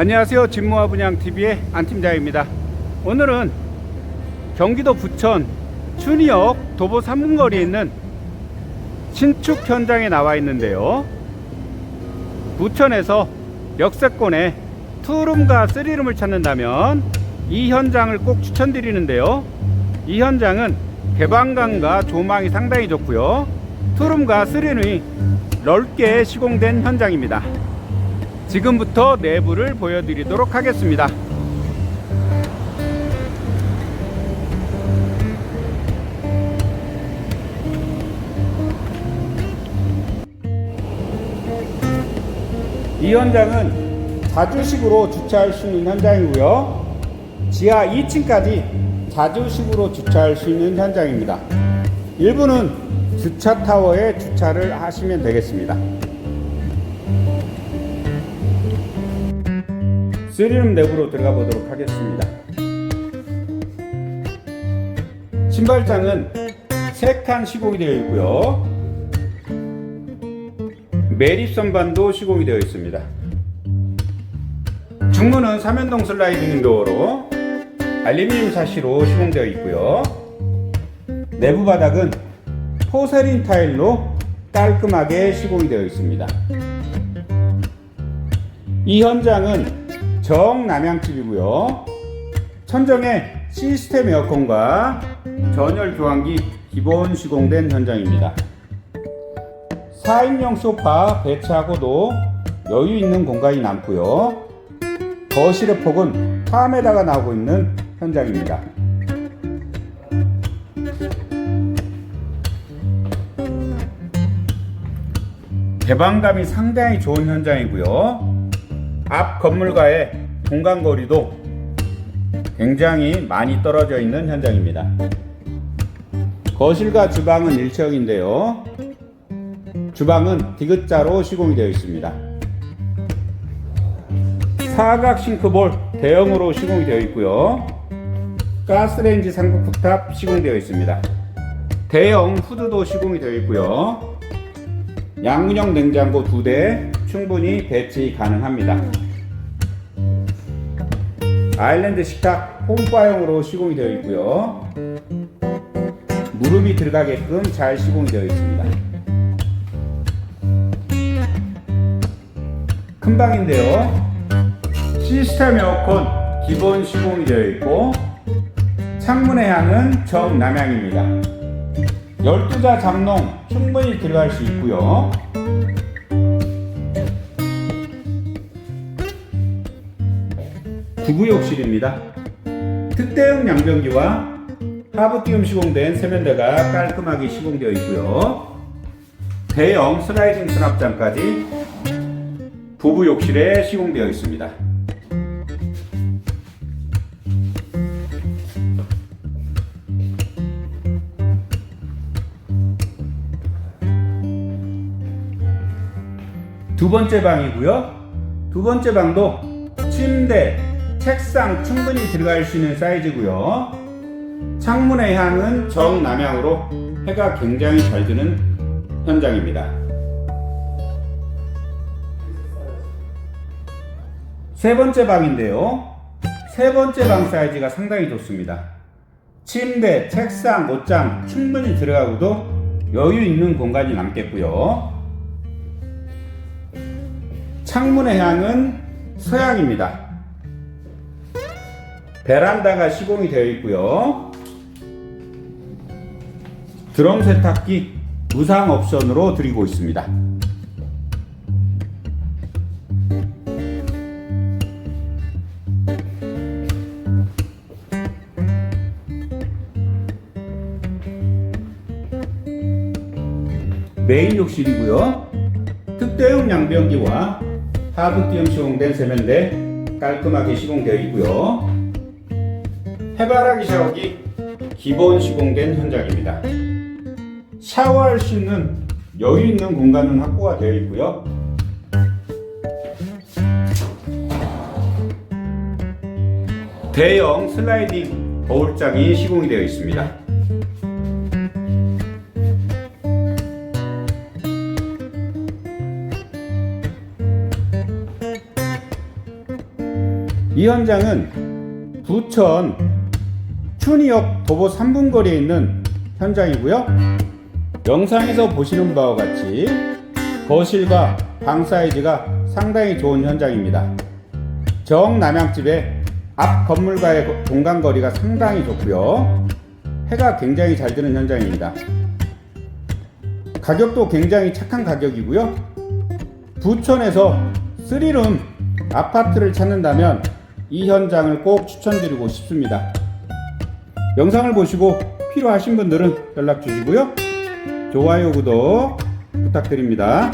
안녕하세요. 진모아 분양TV의 안팀장입니다. 오늘은 경기도 부천 춘희역 도보 3분거리에 있는 신축 현장에 나와 있는데요. 부천에서 역세권에 투룸과 쓰리룸을 찾는다면 이 현장을 꼭 추천드리는데요. 이 현장은 개방감과 조망이 상당히 좋고요. 투룸과 쓰리룸이 넓게 시공된 현장입니다. 지금부터 내부를 보여드리도록 하겠습니다. 이 현장은 자주식으로 주차할 수 있는 현장이고요. 지하 2층까지 자주식으로 주차할 수 있는 현장입니다. 일부는 주차 타워에 주차를 하시면 되겠습니다. 쓰리룸 내부로 들어가 보도록 하겠습니다. 신발장은 3칸 시공이 되어 있고요. 매립 선반도 시공이 되어 있습니다. 중문은 삼연동 슬라이딩 도어로 알루미늄 사시로 시공되어 있고요. 내부 바닥은 포세린 타일로 깔끔하게 시공이 되어 있습니다. 이 현장은 정남향집이고요. 천정에 시스템 에어컨과 전열 교환기 기본 시공된 현장입니다. 4인용 소파 배치하고도 여유 있는 공간이 남고요. 거실의 폭은 4m가 나오고 있는 현장입니다. 개방감이 상당히 좋은 현장이고요. 앞 건물과의 공간 거리도 굉장히 많이 떨어져 있는 현장입니다. 거실과 주방은 일체형인데요. 주방은 디귿자로 시공이 되어 있습니다. 사각 싱크볼 대형으로 시공이 되어 있고요. 가스레인지 상급탑 시공되어 있습니다. 대형 후드도 시공이 되어 있고요. 양문형 냉장고 두대 충분히 배치 가능합니다. 아일랜드 식탁 홈바용으로 시공이 되어 있고요. 무릎이 들어가게끔 잘 시공이 되어 있습니다. 큰 방인데요. 시스템 에어컨 기본 시공이 되어 있고 창문의 향은 정남향입니다. 12자 잠농 충분히 들어갈 수 있고요. 부부욕실입니다. 특대형 양변기와 하부띄움 시공된 세면대가 깔끔하게 시공되어 있고요. 대형 슬라이딩 수납장까지 부부 욕실에 시공되어 있습니다. 두 번째 방이고요. 두 번째 방도 침대, 책상 충분히 들어갈 수 있는 사이즈고요. 창문의 향은 정남향으로 해가 굉장히 잘 드는 현장입니다. 세 번째 방인데요. 세 번째 방 사이즈가 상당히 좋습니다. 침대, 책상, 옷장 충분히 들어가고도 여유 있는 공간이 남겠고요. 창문의 향은 서양입니다. 베란다가 시공이 되어 있고요. 드럼 세탁기 무상 옵션으로 드리고 있습니다. 메인 욕실이고요. 특대형 양변기와 하부띄움 시공된 세면대 깔끔하게 시공되어 있고요. 해바라기 샤워기 기본 시공된 현장입니다. 샤워할 수 있는 여유 있는 공간은 확보가 되어 있고요. 대형 슬라이딩 거울장이 시공이 되어 있습니다. 이 현장은 부천 춘희역 도보 3분 거리에 있는 현장이고요. 영상에서 보시는 바와 같이 거실과 방 사이즈가 상당히 좋은 현장입니다. 정남향집의 앞 건물과의 거- 공간 거리가 상당히 좋고요. 해가 굉장히 잘 드는 현장입니다. 가격도 굉장히 착한 가격이고요. 부천에서 3룸 아파트를 찾는다면 이 현장을 꼭 추천드리고 싶습니다. 영상을 보시고 필요하신 분들은 연락 주시고요. 좋아요, 구독 부탁드립니다.